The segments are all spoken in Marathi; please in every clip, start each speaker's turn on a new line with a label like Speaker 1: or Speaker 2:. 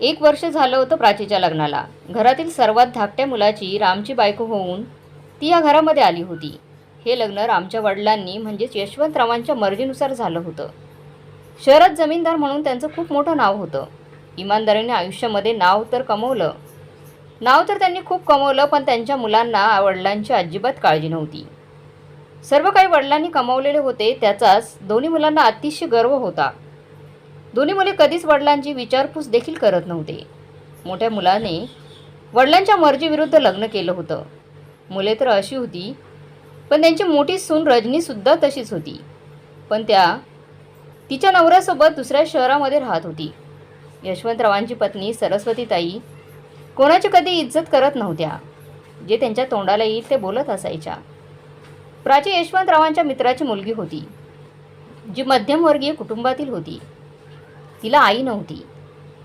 Speaker 1: एक वर्ष झालं होतं प्राचीच्या लग्नाला. घरातील सर्वात धाकट्या मुलाची रामची बायको होऊन ती या घरामध्ये आली होती. हे लग्न रामच्या वडिलांनी म्हणजेच यशवंतरावांच्या मर्जीनुसार झालं होतं. शहरात जमीनदार म्हणून त्यांचं खूप मोठं नाव होतं. इमानदारीने आयुष्यामध्ये नाव तर कमवलं. नाव तर त्यांनी खूप कमवलं पण त्यांच्या मुलांना वडिलांची अजिबात काळजी नव्हती. सर्व काही वडिलांनी कमावलेले होते त्याचाच दोन्ही मुलांना अतिशय गर्व होता. दोन्ही मुले कधीच वडिलांची विचारपूस देखील करत नव्हते. मोठ्या मुलाने वडिलांच्या मर्जीविरुद्ध लग्न केलं होतं. मुले तर अशी होती पण त्यांची मोठी सून रजनीसुद्धा तशीच होती. पण त्या तिच्या नवऱ्यासोबत दुसऱ्या शहरामध्ये राहत होती. यशवंतरावांची पत्नी सरस्वतीताई कोणाची कधी इज्जत करत नव्हत्या जे त्यांच्या तोंडाला येईल ते बोलत असायच्या. प्राची यशवंतरावांच्या मित्राची मुलगी होती जी मध्यमवर्गीय कुटुंबातील होती. तिला आई नव्हती.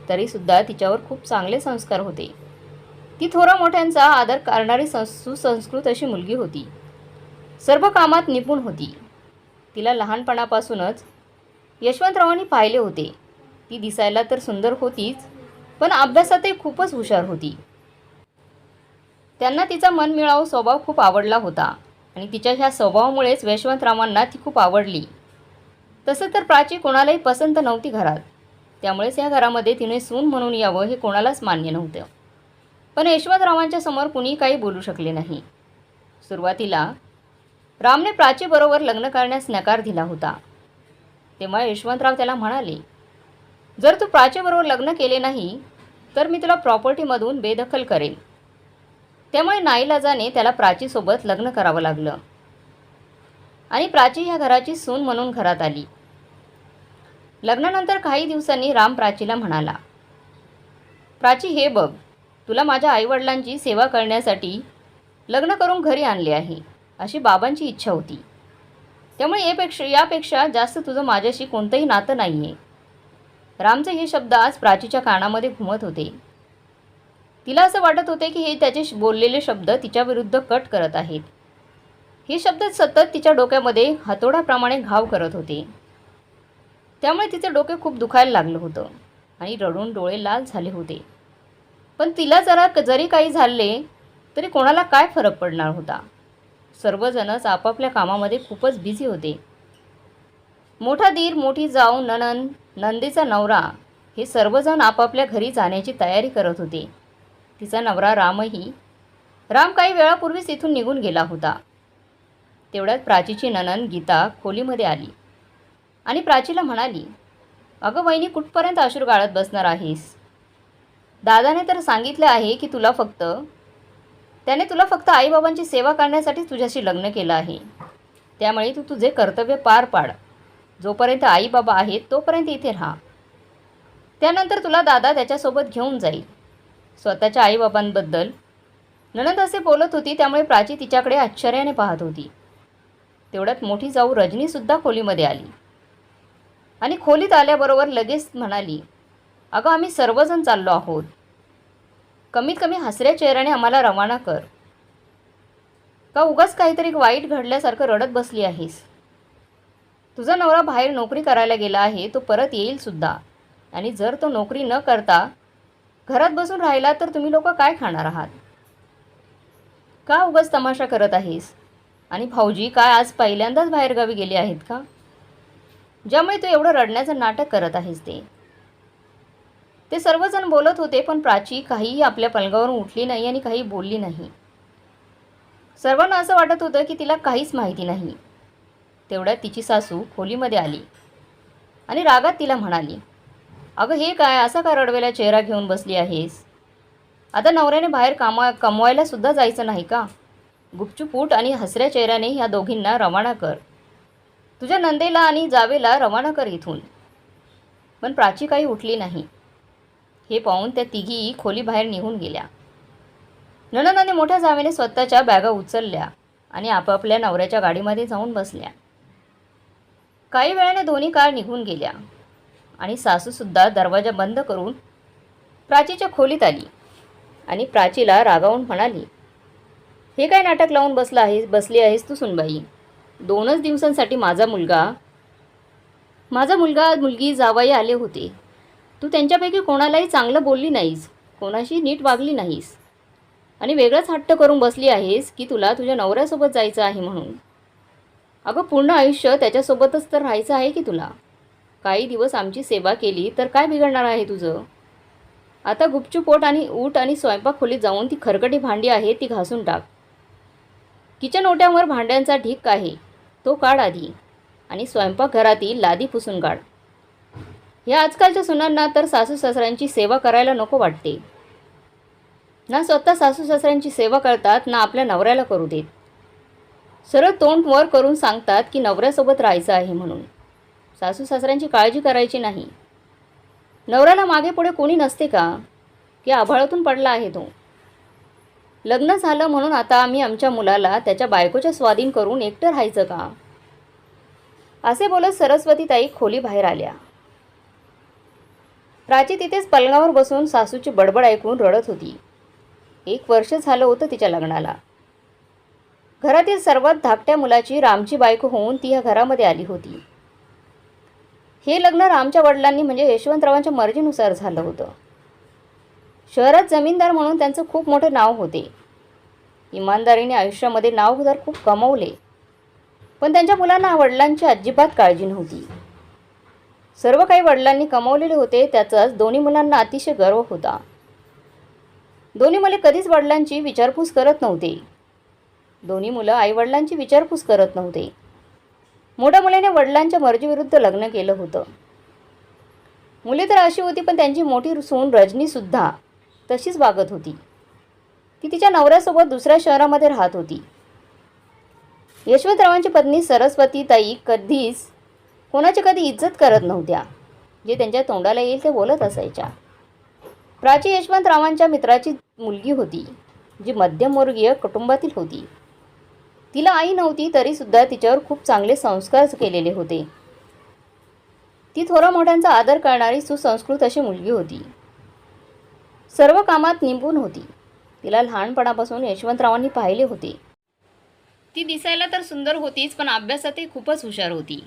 Speaker 1: तरीसुद्धा तिच्यावर खूप चांगले संस्कार होते. ती थोरा मोठ्यांचा आदर करणारी सं सुसंस्कृत अशी मुलगी होती. सर्व कामात निपुण होती. तिला लहानपणापासूनच यशवंतरावांनी पाहिले होते. ती दिसायला तर सुंदर होतीच पण अभ्यासातही खूपच हुशार होती. त्यांना तिचा मनमिळावू स्वभाव खूप आवडला होता आणि तिच्या ह्या स्वभावामुळेच यशवंतरावांना ती खूप आवडली. तसं तर प्राची कोणालाही पसंत नव्हती घरात. त्यामुळेच या घरामध्ये तिने सून म्हणून यावं हे कोणालाच मान्य नव्हतं. पण यशवंतरावांच्या समोर कुणी काही बोलू शकले नाही. सुरुवातीला रामने प्राचीबरोबर लग्न करण्यास नकार दिला होता. तेव्हा यशवंतराव त्याला म्हणाले जर तू प्राचीबरोबर लग्न केले नाही तर मी तुला प्रॉपर्टीमधून बेदखल करेन. त्यामुळे नाईलाजाने त्याला प्राचीसोबत लग्न करावं लागलं. आणि प्राची ह्या घराची सून म्हणून घरात आली. लग्नानंतर काही दिवसांनी राम प्राचीला म्हणाला प्राची हे बघ तुला माझ्या आईवडिलांची सेवा करण्यासाठी लग्न करून घरी आणले आहे अशी बाबांची इच्छा होती. त्यामुळे यापेक्षा यापेक्षा जास्त तुझं माझ्याशी कोणतंही नातं नाही आहे रामचे हे शब्द आज प्राचीच्या कानामध्ये घुमत होते. तिला असं वाटत होते की हे त्याचे श- बोललेले शब्द तिच्याविरुद्ध कट करत आहेत. हे शब्द सतत तिच्या डोक्यामध्ये हातोडाप्रमाणे घाव करत होते. त्यामुळे तिचे डोके खूप दुखायला लागलं होतं. आणि रडून डोळे लाल झाले होते. पण तिला जरा जरी काही झाले तरी कोणाला काय फरक पडणार होता? सर्वजणच आपापल्या कामामध्ये खूपच बिझी होते. मोठा दीर मोठी जाऊ ननन नंदीचा नवरा हे सर्वजण आपापल्या घरी जाण्याची तयारी करत होते. तिचा नवरा रामही राम काही वेळापूर्वीच इथून निघून गेला होता. तेवढ्यात प्राचीची ननन गीता खोलीमध्ये आली. आणि प्राचीला म्हणाली अगं वहिनी कुठपर्यंत अश्रू गाळत बसणार आहेस? दादाने तर सांगितलं आहे की तुला फक्त त्याने तुला फक्त आईबाबांची सेवा करण्यासाठी तुझ्याशी लग्न केलं आहे. त्यामुळे तू तुझे कर्तव्य पार पाड. जोपर्यंत आईबाबा आहेत तोपर्यंत इथे राहा. त्यानंतर तुला दादा त्याच्यासोबत घेऊन जाईल. स्वतःच्या आईबाबांबद्दल नणंद असे बोलत होती त्यामुळे प्राची तिच्याकडे आश्चर्याने पाहत होती. तेवढ्यात मोठी जाऊ रजनीसुद्धा खोलीमध्ये आली. आणि खोलीत आल्याबरोबर लगेच म्हणाली अगं आम्ही सर्वजण चाललो आहोत. कमीत कमी हसऱ्या चेहऱ्याने आम्हाला रवाना कर. का उगाच काहीतरी वाईट घडल्यासारखं रडत बसली आहेस? तुझा नवरा बाहेर नोकरी करायला गेला आहे तो परत येईलसुद्धा आणि जर तो नोकरी न करता घरात बसून राहिला तर तुम्ही लोक काय खाणार आहात? का उगाच तमाशा करत आहेस? आणि भाऊजी काय आज पहिल्यांदाच बाहेरगावी गेले आहेत का? ज्यामुळे तू एवढं रडण्याचं नाटक करत आहेस ते. ते सर्वजण बोलत होते पण प्राची काहीही आपल्या पलंगावरून उठली नाही आणि काही बोलली नाही. सर्वांना असं वाटत होतं की तिला काहीच माहिती नाही. तेवढ्यात तिची सासू खोलीमध्ये आली आणि रागात तिला म्हणाली अगं हे काय? असा का रडवेला चेहरा घेऊन बसली आहेस? आता नवऱ्याने बाहेर कामा कमवायला सुद्धा जायचं नाही का? गुपचूप उठ आणि हसऱ्या चेहऱ्याने ह्या दोघींना रवाना कर. तुझ्या नंदेला आणि जावेला रवाना कर इथून. पण प्राची काही उठली नाही. हे पाहून त्या तिघी खोलीबाहेर निघून गेल्या. ननंदाने मोठ्या जावेने स्वतःच्या बॅगा उचलल्या आणि आपापल्या नवऱ्याच्या गाडीमध्ये जाऊन बसल्या. काही वेळाने दोन्ही कार निघून गेल्या आणि सासूसुद्धा दरवाजा बंद करून प्राचीच्या खोलीत आली आणि प्राचीला रागावून म्हणाली हे काय नाटक लावून बसला आहेस बसली आहेस तू सुनबाई? दोनच दिवसांसाठी माझा मुलगा माझा मुलगा मुलगी जावाई आले होते. तू त्यांच्यापैकी कोणालाही चांगलं बोलली नाहीस कोणाशी नीट वागली नाहीस. आणि वेगळंच हट्ट करून बसली आहेस की तुला तुझ्या नवऱ्यासोबत जायचं आहे म्हणून. अगं पूर्ण आयुष्य त्याच्यासोबतच तर राहायचं आहे की तुला? काही दिवस आमची सेवा केली तर काय बिघडणार आहे तुझं? आता गुपचूप पोट आणि ऊट आणि स्वयंपाक खोलीत जाऊन ती खरकटी भांडी आहे ती घासून टाक. किचन ओट्यावर भांड्यांचा ढीक आहे. तो काढ आधी आणि स्वयंपाकघरातील लादी पुसून काढ. या आजकालच्या सुनांना तर सासू सासऱ्यांची सेवा करायला नको वाटते. ना स्वतः सासू सासऱ्यांची सेवा करतात ना आपल्या नवऱ्याला करू देत. सरळ तोंड वर करून सांगतात की नवऱ्यासोबत राहायचं आहे म्हणून. सासू सासऱ्यांची काळजी करायची नाही. नवऱ्याला मागे पुढे कोणी नसते का? की आभाळातून पडला आहे तो. लग्न झालं म्हणून आता आम्ही आमच्या मुलाला त्याच्या बायकोच्या स्वाधीन करून एकटं राहायचं का? असे बोलत सरस्वतीताई खोली बाहेर आल्या. प्राची तिथेच पलंगावर बसून सासूची बडबड ऐकून रडत होती. एक वर्ष झालं होतं तिच्या लग्नाला. घरातील सर्वात धाकट्या मुलाची रामची बायको होऊन ती या घरामध्ये आली होती. हे लग्न रामच्या वडिलांनी म्हणजे यशवंतरावांच्या मर्जीनुसार झालं होतं. शहरात जमीनदार म्हणून त्यांचं खूप मोठं नाव होते. इमानदारीने आयुष्यामध्ये नाव तर खूप कमवले. पण त्यांच्या मुलांना वडिलांची अजिबात काळजी नव्हती. सर्व काही वडिलांनी कमवलेले होते त्याचाच दोन्ही मुलांना अतिशय गर्व होता. दोन्ही मुले कधीच वडिलांची विचारपूस करत नव्हते. दोन्ही मुलं आईवडिलांची विचारपूस करत नव्हते. मोठ्या मुलाने वडिलांच्या मर्जीविरुद्ध लग्न केलं होतं. मुले तर अशी होती पण त्यांची मोठी सून रजनीसुद्धा. तशीच वागत होती. ती तिच्या नवऱ्यासोबत दुसऱ्या शहरामध्ये राहत होती. यशवंतरावांची पत्नी सरस्वती ताई कधीच कोणाची कधी इज्जत करत नव्हत्या. जे त्यांच्या तोंडाला येईल ते बोलत असायच्या. प्राची यशवंतरावांच्या मित्राची मुलगी होती जी मध्यमवर्गीय कुटुंबातील होती. तिला आई नव्हती तरीसुद्धा तिच्यावर खूप चांगले संस्कार केलेले होते. ती थोरा मोठ्यांचा आदर करणारी सुसंस्कृत अशी मुलगी होती. सर्व कामात निंबून होती. तिला लहानपणापासून यशवंतरावांनी पाहिले होते. ती दिसायला तर सुंदर होतीच पण अभ्यासातही खूपच हुशार होती.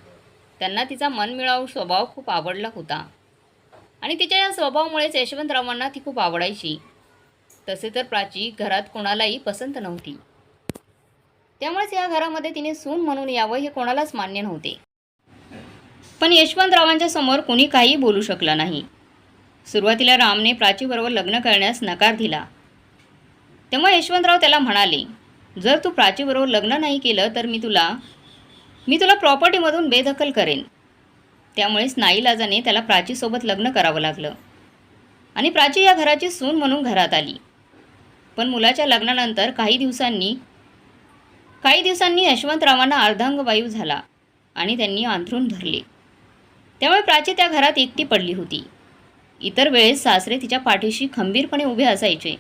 Speaker 1: त्यांना तिचा मनमिळावू स्वभाव खूप आवडला होता. आणि तिच्या या स्वभावामुळेच यशवंतरावांना ती खूप आवडायची. तसे तर प्राची घरात कोणालाही पसंत नव्हती. त्यामुळेच या घरामध्ये तिने सून म्हणून यावं हे कोणालाच मान्य नव्हते. पण यशवंतरावांच्या समोर कोणी काही बोलू शकलं नाही. सुरुवातीला रामने प्राचीबरोबर लग्न करण्यास नकार दिला. तेव्हा यशवंतराव त्याला म्हणाले जर तू प्राचीबरोबर लग्न नाही केलं तर मी तुला मी तुला प्रॉपर्टीमधून बेदखल करेन. त्यामुळेच नाईलाजाने त्याला प्राचीसोबत लग्न करावं लागलं. आणि प्राची या घराची सून म्हणून घरात आली. पण मुलाच्या लग्नानंतर काही दिवसांनी काही दिवसांनी यशवंतरावांना अर्धांगवायू झाला आणि त्यांनी अंथरून धरले. त्यामुळे प्राची त्या घरात एकटी पडली होती. इतर वेळेस सासरे तिच्या पाठीशी खंबीरपणे उभे असायचे.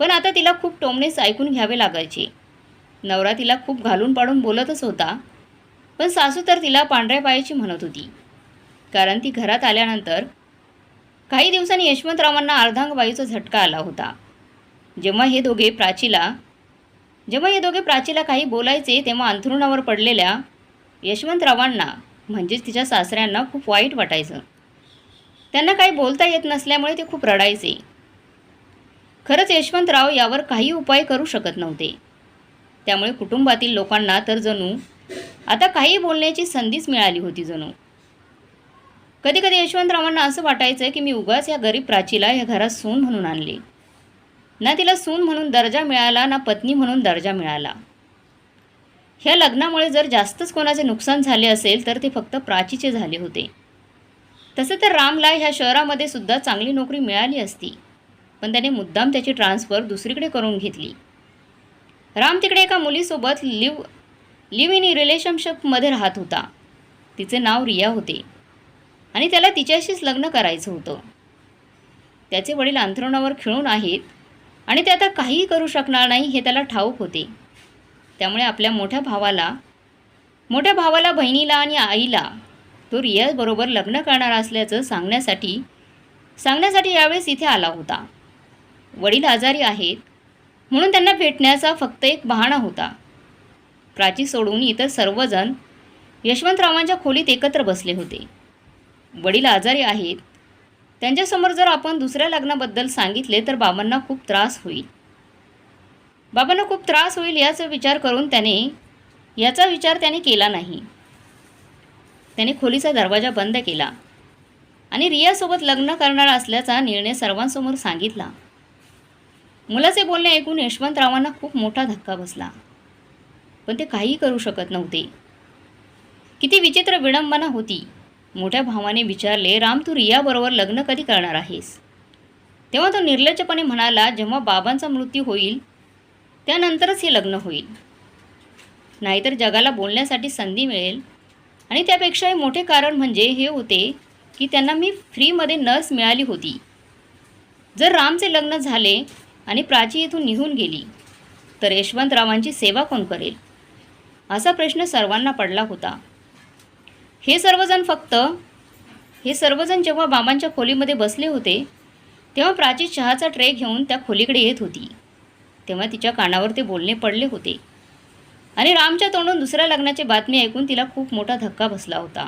Speaker 1: पण आता तिला खूप टोमणेच ऐकून घ्यावे लागायचे. नवरा तिला खूप घालून पाडून बोलतच होता पण सासू तर तिला पांढऱ्या पायाची म्हणत होती. कारण ती घरात आल्यानंतर काही दिवसांनी यशवंतरावांना अर्धांगवायूचा झटका आला होता. जेव्हा हे दोघे प्राचीला जेव्हा हे दोघे प्राचीला काही बोलायचे तेव्हा अंथरुणावर पडलेल्या यशवंतरावांना म्हणजेच तिच्या सासऱ्यांना खूप वाईट वाटायचं. त्यांना काही बोलता येत नसल्यामुळे ते खूप रडायचे. खरंच यशवंतराव यावर काही उपाय करू शकत नव्हते. त्यामुळे कुटुंबातील लोकांना तर जणू आता काही बोलण्याची संधीच मिळाली होती जणू. कधी कधी यशवंतरावांना असं वाटायचं की मी उगाच या गरीब प्राचीला या घरात सून म्हणून आणले. ना तिला सून म्हणून दर्जा मिळाला ना पत्नी म्हणून दर्जा मिळाला. ह्या लग्नामुळे जर जास्तच कोणाचे नुकसान झाले असेल तर ते फक्त प्राचीचे झाले होते. तसं तर रामला ह्या शहरामध्ये सुद्धा चांगली नोकरी मिळाली असती. पण त्याने मुद्दाम त्याची ट्रान्सफर दुसरीकडे करून घेतली. राम तिकडे एका मुलीसोबत लिव लिव्ह इन रिलेशनशिपमध्ये राहत होता. तिचे नाव रिया होते. आणि त्याला तिच्याशीच लग्न करायचं होतं. त्याचे वडील अंथरुणावर खिळून आहेत आणि ते आता काहीही करू शकणार नाही हे त्याला ठाऊक होते. त्यामुळे आपल्या मोठ्या भावाला मोठ्या भावाला बहिणीला आणि आईला तो रियाजबरोबर लग्न करणार असल्याचं सांगण्यासाठी सांगण्यासाठी यावेळेस इथे आला होता. वडील आजारी आहेत म्हणून त्यांना भेटण्याचा फक्त एक बहाणा होता. प्राची सोडून इतर सर्वजण यशवंतरावांच्या खोलीत एकत्र बसले होते. वडील आजारी आहेत त्यांच्यासमोर जर आपण दुसऱ्या लग्नाबद्दल सांगितले तर बाबांना खूप त्रास होईल. बाबांना खूप त्रास होईल याचा विचार करून त्याने याचा विचार त्याने केला नाही. त्याने खोलीचा दरवाजा बंद केला. आणि रियासोबत लग्न करणार असल्याचा निर्णय सर्वांसमोर सांगितला. मुलाचे बोलणे ऐकून यशवंतरावांना खूप मोठा धक्का बसला. पण ते काहीही करू शकत नव्हते. किती विचित्र विडंबना होती. मोठ्या भावाने विचारले राम तू रियाबरोबर लग्न कधी करणार आहेस? तेव्हा तो निर्लज्जपणे म्हणाला जेव्हा बाबांचा मृत्यू होईल त्यानंतरच हे लग्न होईल. नाहीतर जगाला बोलण्यासाठी संधी मिळेल आणि त्यापेक्षाही मोठे कारण म्हणजे हे होते की त्यांना मी फ्रीमध्ये नर्स मिळाली होती. जर रामचे लग्न झाले आणि प्राची इथून निघून गेली तर यशवंतरावांची सेवा कोण करेल? असा प्रश्न सर्वांना पडला होता. हे सर्वजण फक्त हे सर्वजण जेव्हा बाबांच्या खोलीमध्ये बसले होते तेव्हा प्राची चहाचा ट्रे घेऊन त्या खोलीकडे येत होती. तेव्हा तिच्या कानावर ते बोलणे पडले होते. आणि रामच्या तोंडून दुसऱ्या लग्नाची बातमी ऐकून तिला खूप मोठा धक्का बसला होता.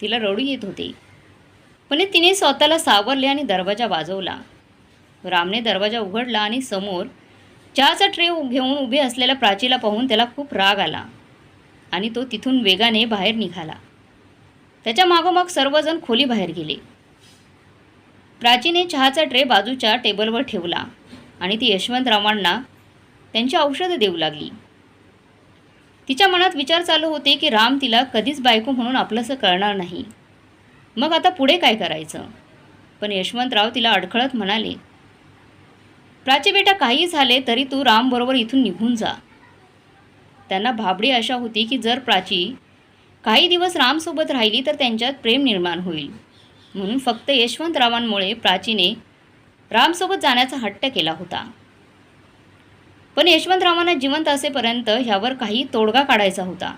Speaker 1: तिला रडू येत होते. पण तिने स्वतःला सावरले आणि दरवाजा वाजवला. रामने दरवाजा उघडला आणि समोर चहाचा ट्रे घेऊन उभे असलेल्या प्राचीला पाहून त्याला खूप राग आला आणि तो तिथून वेगाने बाहेर निघाला. त्याच्या मागोमाग सर्वजण खोली बाहेर गेले. प्राचीने चहाचा ट्रे बाजूच्या टेबलवर ठेवला आणि ती यशवंतरावांना त्यांची औषधं देऊ लागली. तिच्या मनात विचार चालू होते की राम तिला कधीच बायको म्हणून आपलंसं करणार नाही. मग आता पुढे काय करायचं? पण यशवंतराव तिला अडखळत म्हणाले प्राची बेटा काही झाले तरी तू रामबरोबर इथून निघून जा. त्यांना भाबडी आशा होती की जर प्राची काही दिवस रामसोबत राहिली तर त्यांच्यात प्रेम निर्माण होईल. म्हणून फक्त यशवंतरावांमुळे प्राचीने रामसोबत जाण्याचा हट्ट केला होता. पण यशवंतरावांना जिवंत असेपर्यंत ह्यावर काही तोडगा काढायचा होता.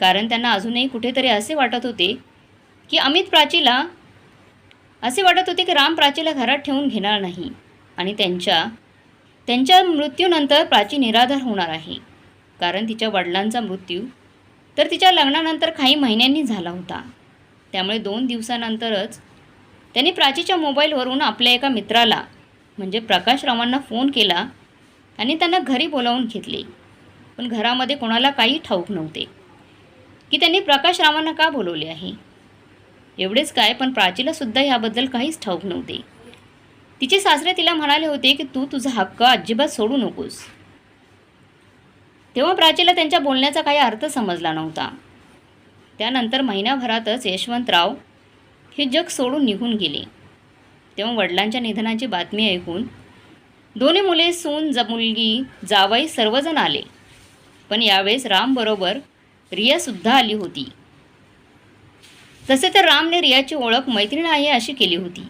Speaker 1: कारण त्यांना अजूनही कुठेतरी असे वाटत होते की अमित प्राचीला असे वाटत होते की राम प्राचीला घरात ठेवून घेणार नाही आणि त्यांच्या त्यांच्या मृत्यूनंतर प्राची निराधार होणार आहे. कारण तिच्या वडिलांचा मृत्यू तर तिच्या लग्नानंतर काही महिन्यांनी झाला होता. त्यामुळे दोन दिवसानंतरच त्यांनी प्राचीच्या मोबाईलवरून आपल्या एका मित्राला म्हणजे प्रकाशरावांना फोन केला आणि त्यांना घरी बोलावून घेतले. पण घरामध्ये कोणाला काही ठाऊक नव्हते. की त्यांनी प्रकाशरावांना का बोलवले आहे? एवढेच काय पण प्राचीलासुद्धा ह्याबद्दल काहीच ठाऊक नव्हते. तिचे सासरे तिला म्हणाले होते की तू तुझा हक्क अजिबात सोडू नकोस. तेव्हा प्राचीला त्यांच्या बोलण्याचा काही अर्थ समजला नव्हता. त्यानंतर महिनाभरातच यशवंतराव हे जग सोडून निघून गेले. तेव्हा वडिलांच्या निधनाची बातमी ऐकून दोन्ही मुले सून ज मुलगी जावई सर्वजण आले. पण यावेळेस रामबरोबर रियासुद्धा आली होती. तसे तर रामने रियाची ओळख मैत्रीण आहे अशी केली होती.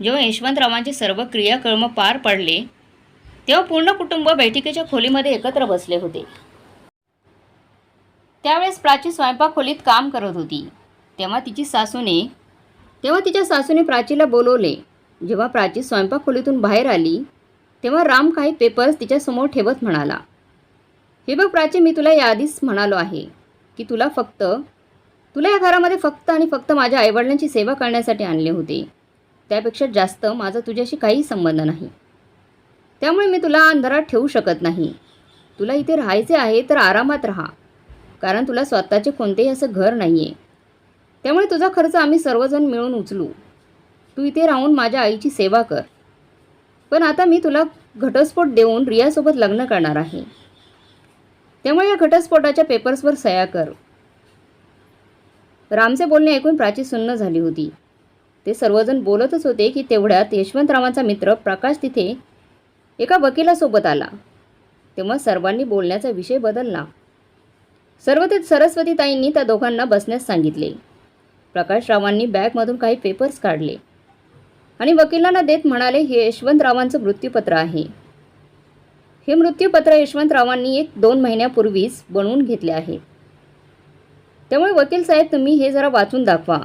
Speaker 1: जेव्हा यशवंतरावांचे सर्व क्रियाकर्म पार पडले तेव्हा पूर्ण कुटुंब बैठकीच्या खोलीमध्ये एकत्र बसले होते. त्यावेळेस प्राची स्वयंपाक खोलीत काम करत होती. तेव्हा तिची सासूने तेव्हा तिच्या सासूने प्राचीला बोलवले जेव्हा प्राची स्वयंपाक खोलीतून बाहेर आली तेव्हा राम काही पेपर्स तिच्यासमोर ठेवत म्हणाला हे बघ प्राची मी तुला याआधीच म्हणालो आहे की तुला फक्त तुला या घरामध्ये फक्त आणि फक्त माझ्या आईवडिलांची सेवा करण्यासाठी आणले होते. त्यापेक्षा जास्त माझा तुझ्याशी काही संबंध नाही. त्यामुळे मी तुला अंधारात ठेवू शकत नाही. तुला इथे राहायचे आहे तर आरामात राहा कारण तुला स्वतःचे कोणतेही असं घर नाही आहे त्यामुळे तुझा खर्च आम्ही सर्वजण मिळून उचलू. तू इथे राहून माझ्या आईची सेवा कर. पण आता मी तुला घटस्फोट देऊन रियासोबत लग्न करणार आहे. त्यामुळे या घटस्फोटाच्या पेपर्सवर सह्या कर. रामचे बोलणे ऐकून प्राची सुन्न झाली होती. ते सर्वजण बोलतच होते की तेवढ्यात यशवंतरावांचा मित्र प्रकाश तिथे एका वकिलासोबत आला. तेव्हा सर्वांनी बोलण्याचा विषय बदलला. सर्व ते सरस्वतीताईंनी त्या दोघांना बसण्यास सांगितले. प्रकाशरावांनी बॅगमधून काही पेपर्स काढले. आणि वकिलांना देत म्हणाले हे यशवंतरावांचं मृत्यूपत्र आहे. हे मृत्यूपत्र यशवंतरावांनी एक दोन महिन्यापूर्वीच बनवून घेतले आहे. त्यामुळे वकील साहेब तुम्ही हे जरा वाचून दाखवा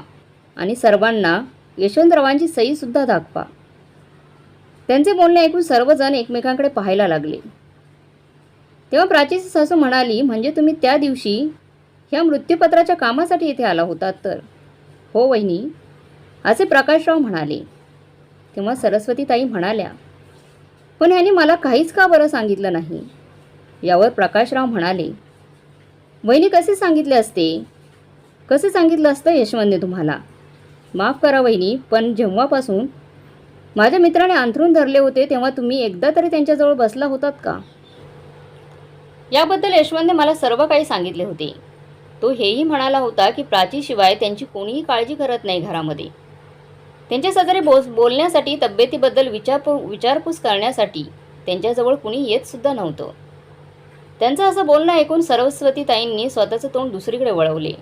Speaker 1: आणि सर्वांना यशवंतरावांची सहीसुद्धा दाखवा. त्यांचे बोलणे ऐकून सर्वजण एकमेकांकडे पाहायला लागले. तेव्हा प्राचीची सासू म्हणाली म्हणजे तुम्ही त्या दिवशी ह्या मृत्यूपत्राच्या कामासाठी इथे आला होतात तर? हो वहिनी असे प्रकाशराव म्हणाले. तेव्हा सरस्वतीताई म्हणाल्या पण ह्याने मला काहीच का बरं सांगितलं नाही? यावर प्रकाशराव म्हणाले वहिनी कसे सांगितले असते? कसे सांगितलं असतं यशवंतने तुम्हाला? माफ करा वहिनी पण जेव्हापासून माझ्या मित्राने अंथरून धरले होते तेव्हा तुम्ही एकदा तरी त्यांच्याजवळ बसला होतात का? याबद्दल यशवंतने मला सर्व काही सांगितले होते. तो हेही म्हणाला होता की प्राचीशिवाय त्यांची कोणीही काळजी करत नाही घरामध्ये. त्यांच्या शेजारी बोस बोलण्यासाठी तब्येतीबद्दल विचारपू विचारपूस करण्यासाठी त्यांच्याजवळ कुणी येतसुद्धा नव्हतं. त्यांचं असं बोलणं ऐकून सरस्वतीताईंनी स्वतःचं तोंड दुसरीकडे वळवले.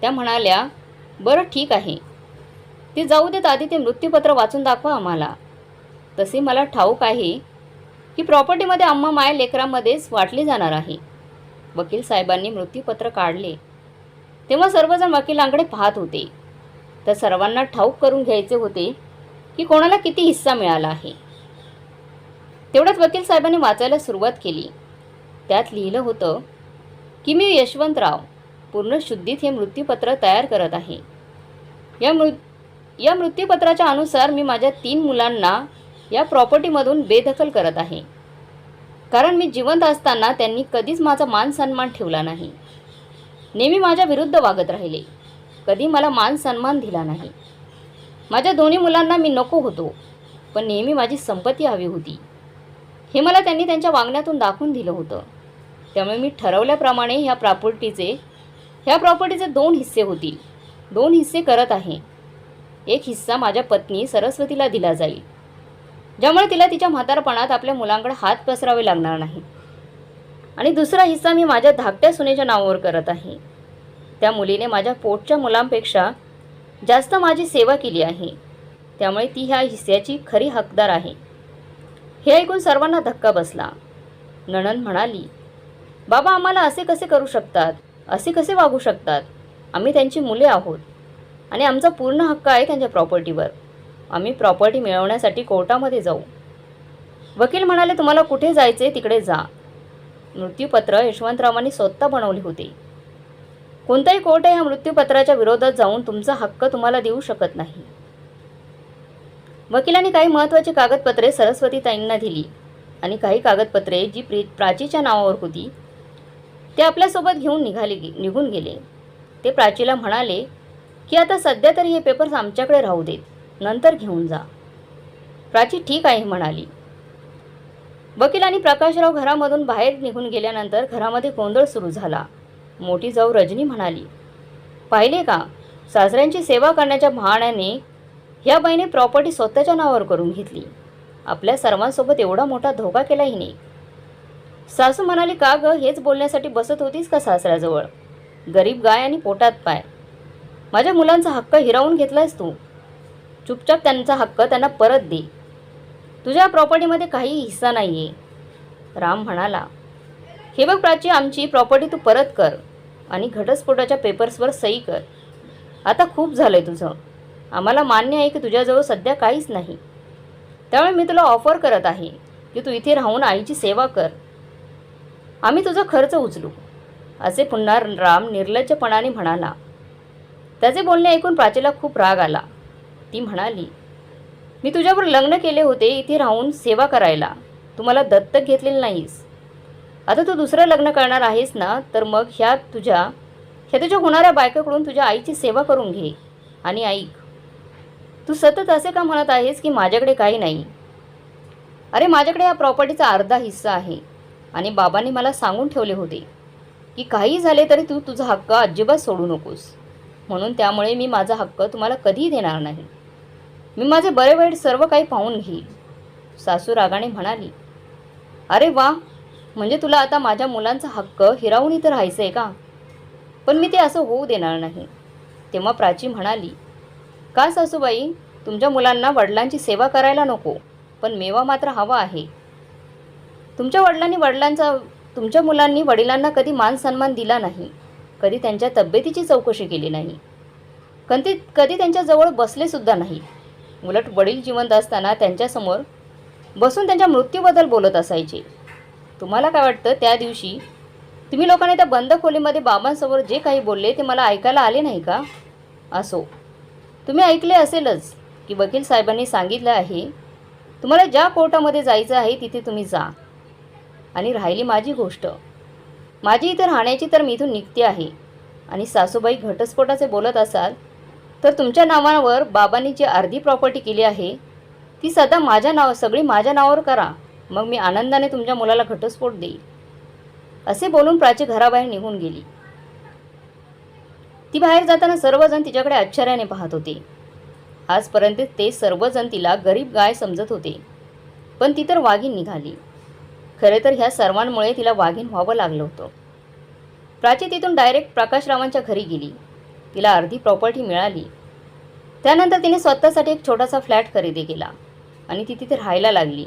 Speaker 1: त्या म्हणाल्या बरं ठीक आहे. ते जाऊ देत आधी ते मृत्यूपत्र वाचून दाखवा आम्हाला. तसे मला ठाऊक आहे की प्रॉपर्टीमध्ये आम्हा माय लेकरामध्येच वाटली जाणार आहे. वकील साहेबांनी मृत्यूपत्र काढले. तेव्हा सर्वजण वकिलांकडे पाहत होते. तर सर्वांना ठाऊक करून घ्यायचे होते की कोणाला किती हिस्सा मिळाला आहे. तेवढ्याच वकील साहेबांनी वाचायला सुरुवात केली. त्यात लिहिलं होतं की मी यशवंतराव पूर्ण शुद्धीत हे मृत्यूपत्र तयार करत आहे. या मृ या मृत्यूपत्राच्या अनुसार मी माझ्या तीन मुलांना या प्रॉपर्टीमधून बेदखल करत आहे. कारण मी जिवंत असताना त्यांनी कधीच माझा मान सन्मान ठेवला नाही. नेहमी माझ्या विरुद्ध वागत राहिले. कधी मला मान सन्मान दिला नाही. माझ्या दोन्ही मुलांना मी नको होतो पण नेहमी माझी संपत्ती हवी होती. हे मला त्यांनी त्यांच्या वागण्यातून दाखवून दिलं होतं. त्यामुळे मी ठरवल्याप्रमाणे ह्या प्रॉपर्टीचे ह्या प्रॉपर्टीचे दोन हिस्से होतील दोन हिस्से करत आहे. एक हिस्सा माझ्या पत्नी सरस्वतीला दिला जाईल ज्यामुळे तिला तिच्या म्हातारपणात आपल्या मुलांकडे हात पसरावे लागणार नाही. आणि दुसरा हिस्सा मी माझ्या धाकट्या सुनेच्या नावावर करत आहे. त्या मुलीने माझ्या पोटच्या मुलांपेक्षा जास्त माझी सेवा केली आहे. त्यामुळे ती ह्या हिस्स्याची खरी हकदार आहे. हे ऐकून सर्वांना धक्का बसला. नणन म्हणाली बाबा आम्हाला असे कसे करू शकतात? असे कसे वागू शकतात? आम्ही त्यांची मुले आहोत आणि आमचा पूर्ण हक्क आहे त्यांच्या प्रॉपर्टीवर. आम्ही प्रॉपर्टी मिळवण्यासाठी कोर्टामध्ये जाऊ. वकील म्हणाले तुम्हाला कुठे जायचे? तिकडे जा. मृत्यूपत्र यशवंतरावांनी स्वतः बनवले होते. कोणताही कोर्ट या मृत्यूपत्राच्या विरोधात जाऊन तुमचा हक्क तुम्हाला देऊ शकत नाही. वकिलांनी काही महत्त्वाची कागदपत्रे सरस्वतीताईंना दिली आणि काही कागदपत्रे जी प्री प्राचीच्या नावावर होती ते आपल्यासोबत घेऊन निघाले गे निघून गेले. ते प्राचीला म्हणाले की आता सध्या तरी हे पेपर्स आमच्याकडे राहू देत नंतर घेऊन जा. प्राची ठीक आहे म्हणाली. वकील आणि प्रकाशराव घरामधून बाहेर निघून गेल्यानंतर घरामध्ये गोंधळ सुरू झाला. मोठी जाऊ रजनी म्हणाली. पाहिले का? सासऱ्यांची सेवा करण्याच्या बहाण्याने ह्या बाईने प्रॉपर्टी स्वतःच्या नावावर करून घेतली. आपल्या सर्वांसोबत एवढा मोठा धोका केला हिने. सासू म्हणाली का ग? हेच बोलण्यासाठी बसत होतीस का सासऱ्याजवळ? गरीब गाय आणि पोटात पाय. माझ्या मुलांचा हक्क हिरावून घेतलायस तू. चुपचाप त्यांचा हक्क त्यांना परत दे. तुझ्या प्रॉपर्टीमध्ये काही हिस्सा नाही आहे राम म्हणाला हे बघ प्राची आमची प्रॉपर्टी तू परत कर. आणि घटस्फोटाच्या पेपर्सवर सही कर. आता खूप झालं आहे तुझं. आम्हाला मान्य आहे की तुझ्याजवळ सध्या काहीच नाही. त्यामुळे मी तुला ऑफर करत आहे की तू इथे राहून आईची सेवा कर. आम्ही तुझा खर्च उचलू. असे पुन्हा राम निर्लज्जपणाने म्हणाला. त्याचे बोलणे ऐकून प्राचीला खूप राग आला. ती म्हणाली मी तुझ्यावर लग्न केले होते इथे राहून सेवा करायला. तू मला दत्तक घेतलेलं नाहीस. आता तू दुसरं लग्न करणार आहेस ना तर मग ह्या तुझ्या ह्या तुझ्या होणाऱ्या बायकाकडून तुझ्या आईची सेवा करून घे. आणि ऐक तू सतत असे का म्हणत आहेस की माझ्याकडे काही नाही? अरे माझ्याकडे या प्रॉपर्टीचा अर्धा हिस्सा आहे. आणि बाबांनी मला सांगून ठेवले होते की काही झाले तरी तू तुझा हक्क अजिबात सोडू नकोस. म्हणून त्यामुळे मी माझा हक्क तुम्हाला कधीही देणार नाही. मी माझे बरे वाईट सर्व काही पाहून घेईल सासू रागाने म्हणाली अरे वा म्हणजे तुला आता माझ्या मुलांचा हक्क हिरावून इथं राहायचं आहे का? पण मी ते असं होऊ देणार नाही. तेव्हा प्राची म्हणाली का सासूबाई तुमच्या मुलांना वडिलांची सेवा करायला नको पण मेवा मात्र हवा आहे. तुमच्या वडिलांनी वडिलांचा तुमच्या मुलांनी वडिलांना कधी मान सन्मान दिला नाही कधी त्यांच्या तब्येतीची चौकशी केली नाही कधी कधी त्यांच्याजवळ बसलेसुद्धा नाही. उलट वडील जिवंत असताना त्यांच्यासमोर बसून त्यांच्या मृत्यूबद्दल बोलत असायचे. तुम्हाला काय वाटतं? त्या दिवशी तुम्ही लोकांनी त्या बंद खोलीमध्ये बाबांसमोर जे काही बोलले ते मला ऐकायला आले नाही का? असो. तुम्ही ऐकले असेलच की वकील साहेबांनी सांगितलं आहे तुम्हाला ज्या कोर्टामध्ये जायचं आहे तिथे तुम्ही जा. आणि राहिली माझी गोष्ट. माझी इथं राहण्याची तर मी इथून निघते आहे. आणि सासूबाई घटस्फोटाचे बोलत असाल तर तुमच्या नावावर बाबांनी जी अर्धी प्रॉपर्टी केली आहे ती सध्या माझ्या नाव सगळी माझ्या नावावर करा. मग मी आनंदाने तुमच्या मुलाला घटस्फोट देईल. असे बोलून प्राची घराबाहेर निघून गेली. ती बाहेर जाताना सर्वजण तिच्याकडे आश्चर्याने पाहत होते. आजपर्यंत ते सर्वजण तिला गरीब गाय समजत होते. पण ती तर वाघीण निघाली. खरे तर ह्या सर्वांमुळे तिला वाघीण व्हावं लागलं होतं. प्राची तिथून डायरेक्ट प्रकाशरावांच्या घरी गेली. तिला अर्धी प्रॉपर्टी मिळाली. त्यानंतर तिने स्वतःसाठी एक छोटासा फ्लॅट खरेदी केला आणि ती तिथे राहायला लागली.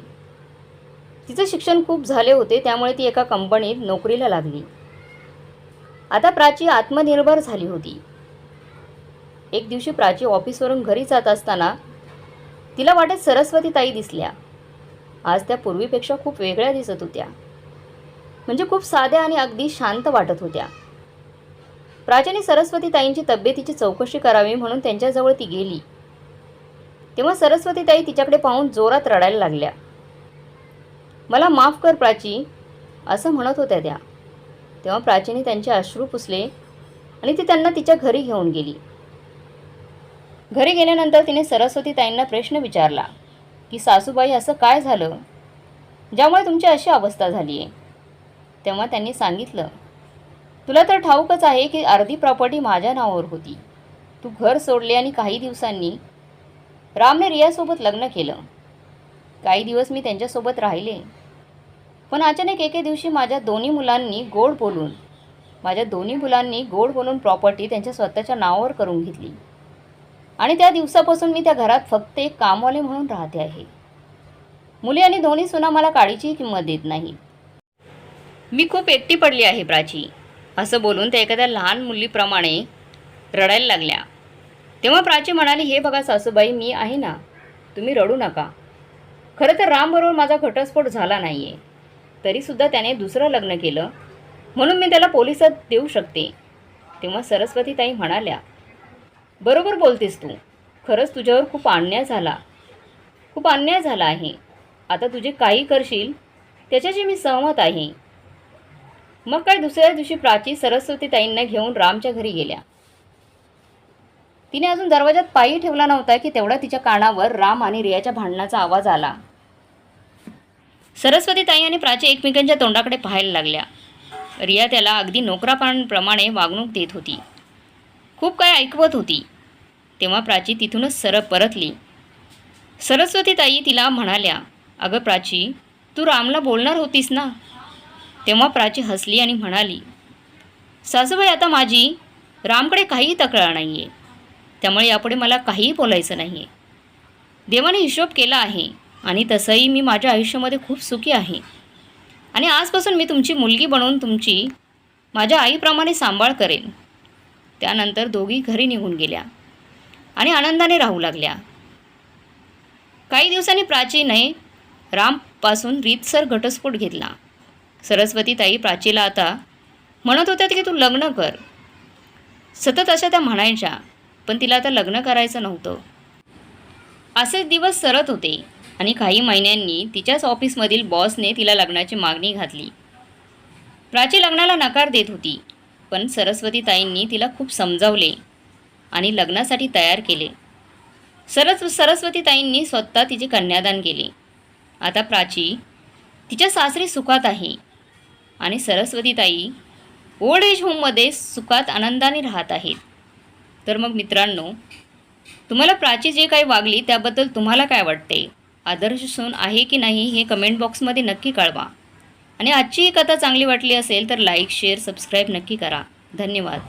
Speaker 1: तिचं शिक्षण खूप झाले होते त्यामुळे ती एका कंपनीत नोकरीला लागली. आता प्राची आत्मनिर्भर झाली होती. एक दिवशी प्राची ऑफिसवरून घरी जात असताना तिला वाटत सरस्वती ताई दिसल्या. आज त्या पूर्वीपेक्षा खूप वेगळ्या दिसत होत्या. म्हणजे खूप साध्या आणि अगदी शांत वाटत होत्या. प्राचीने सरस्वती ताईंची तब्येतीची चौकशी करावी म्हणून त्यांच्याजवळ ती गेली. तेव्हा सरस्वती ताई तिच्याकडे पाहून जोरात रडायला लागल्या. मला माफ कर प्राची असं म्हणत होत्या त्या. तेव्हा प्राचीने त्यांचे अश्रू पुसले आणि ती त्यांना तिच्या घरी घेऊन गेली. घरी गेल्यानंतर तिने सरस्वती ताईंना प्रश्न विचारला की सासूबाई असं काय झालं? ज्यामुळे तुमची अशी अवस्था झाली आहे तेव्हा त्यांनी सांगितलं तुला तर ठाऊकच आहे की अर्धी प्रॉपर्टी माझ्या नावावर होती. तू घर सोडले आणि काही दिवसांनी रामने रियासोबत लग्न केलं. काही दिवस मी त्यांच्यासोबत राहिले. पण अचानक एके दिवशी माझ्या दोन्ही मुलांनी गोड बोलून माझ्या दोन्ही मुलांनी गोड बोलून प्रॉपर्टी त्यांच्या स्वतःच्या नावावर करून घेतली. आणि त्या दिवसापासून मी त्या घरात फक्त एक कामवाले म्हणून राहते आहे. मुली आणि दोन्ही सुना मला काळीची किंमत देत नाही. मी खूप एकटी पडली आहे प्राची असं बोलून त्या एखाद्या लहान मुलीप्रमाणे रडायला लागल्या. तेव्हा प्राची म्हणाली हे बघा सासूबाई मी आहे ना. तुम्ही रडू नका. खरं तर रामबरोबर माझा घटस्फोट झाला नाही आहे तरीसुद्धा त्याने दुसरं लग्न केलं. म्हणून मी त्याला पोलिसात देऊ शकते. तेव्हा सरस्वती ताई म्हणाल्या बरोबर बोलतेस तू. खरंच तुझ्यावर खूप अन्याय झाला. खूप अन्याय झाला आहे. आता तुझे काही करशील त्याच्याशी मी सहमत आहे. मग काय दुसऱ्या दिवशी प्राची सरस्वती ताईंना घेऊन रामच्या घरी गेल्या. तिने अजून दरवाजात पायी ठेवला नव्हता की तेवढा तिच्या कानावर राम आणि रियाच्या भांडणाचा आवाज आला. सरस्वती ताई आणि प्राची एकमेकांच्या तोंडाकडे पाहायला लागल्या. रिया त्याला अगदी नोकराप्रमाणे वागणूक देत होती. खूप काय ऐकवत होती. तेव्हा प्राची तिथूनच सर परतली. सरस्वती ताई तिला म्हणाल्या अगं प्राची तू रामला बोलणार होतीस ना? तेव्हा प्राची हसली आणि म्हणाली सासूबाई आता माझी रामकडे काहीही तक्रार नाही आहे त्यामुळे यापुढे मला काहीही बोलायचं नाही आहे देवाने हिशोब केला आहे. आणि तसंही मी माझ्या आयुष्यामध्ये खूप सुखी आहे. आणि आजपासून मी तुमची मुलगी बनवून तुमची माझ्या आईप्रमाणे सांभाळ करेन. त्यानंतर दोघी घरी निघून गेल्या आणि आनंदाने राहू लागल्या. काही दिवसांनी प्राचीने रामपासून रीतसर घटस्फोट घेतला. सरस्वती ताई प्राचीला आता म्हणत होत्या की तू लग्न कर. सतत अशा त्या म्हणायच्या पण तिला आता लग्न करायचं नव्हतं. असेच दिवस सरत होते. आणि काही महिन्यांनी तिच्याच ऑफिसमधील बॉसने तिला लग्नाची मागणी घातली. प्राची लग्नाला नकार देत होती पण सरस्वती ताईंनी तिला खूप समजावले आणि लग्नासाठी तयार केले. सरस सरस्वती ताईंनी स्वतः तिचे कन्यादान केले. आता प्राची तिच्या सासरी सुखात आहे आणि सरस्वती ताई ओल्ड एज होममध्ये सुखात आनंदाने राहत आहेत. तर मग मित्रांनो तुम्हाला प्राची जे काही वागली त्याबद्दल तुम्हाला काय वाटते? आदर्श सून आहे की नाही हे कमेंट बॉक्समध्ये नक्की कळवा. आणि आजची ही कथा चांगली वाटली असेल तर लाईक शेअर सबस्क्राईब नक्की करा. धन्यवाद.